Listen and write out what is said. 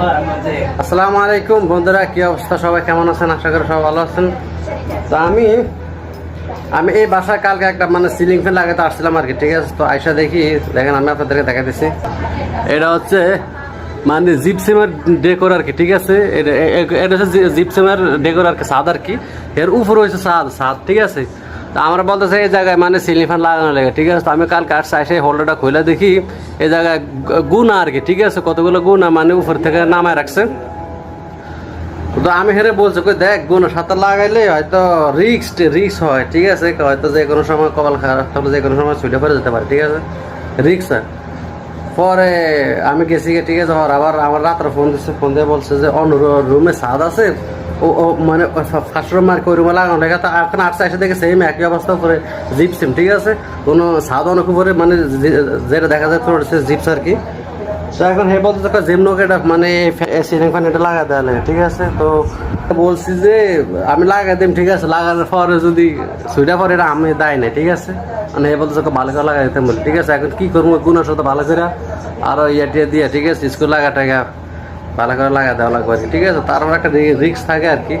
আসসালামু আলাইকুম, বন্ধুরা, কি অবস্থা? সবাই কেমন আছেন? আশা করি সবাই ভালো আছেন। তো আমি আমি এই বাসায় কালকে একটা মানে সিলিং ফ্যান লাগাতে আসছিলাম আর কি, ঠিক আছে? তো আইসা দেখি, দেখেন, আমি আপনাদেরকে দেখা দেখাতেছি এটা হচ্ছে মানে জিপসিমের ডেকোর আর কি, ঠিক আছে? এটা হচ্ছে জিপসিমের ডেকোর আর কি সাদ আর কি। এর উপর হয়েছে সাদ সাদ ঠিক আছে? তো আমরা বলতেছে, এই জায়গায় মানে সিলিং ফ্যান লাগানো লাগে, ঠিক আছে? তো আমি কালকে আসছে এসে হোল্ডারটা খুলে দেখি, এই জায়গায় গুণা আর কি, ঠিক আছে? কতগুলো গুণা মানে উপর থেকে নামায় রাখছে। তো আমি হেরে বলছি, কই দেখ গুণ সাঁতার লাগাইলে হয়তো রিক্স রিক্স হয়, ঠিক আছে? হয়তো যে কোনো সময় কপাল খারাপ থাকলে যে কোনো সময় ছুটে পড়ে যেতে পারে, ঠিক আছে? রিক্স পরে আমি গেছি ঠিক আছে আবার আমার রাত্রে ফোন দিচ্ছে ফোন দিয়ে বলছে যে অন্য রুমে সাদ আছে? মানে ফার্স্ট রুম আর ওই রুমে লাগানো লেখা তো এখন আসছে এসে দেখে সেম একই অবস্থা উপরে জিপসিম ঠিক আছে? কোনো সাদ অনেক উপরে মানে যেটা দেখা যায় তোর জিপস আর কি। তো এখন হে বলতে জিম এটা মানে সিলিং ফ্যান এটা লাগা দেওয়া লাগে, ঠিক আছে? তো বলছি যে, আমি লাগাই দিম, ঠিক আছে? লাগানোর পরে যদি সুইটা পরে এটা আমি দেয় না ঠিক আছে? মানে হে বলতে থাকা ভালো করে লাগাই বলি, ঠিক আছে? এখন কি করব? গুণের সাথে ভালো করে, আরও ইয়ে দিয়ে, ঠিক আছে? স্কুল লাগা টাকা ভালো করে লাগা দেওয়া লাগবে ঠিক আছে? তারপর একটা রিক্স থাকে আর কি।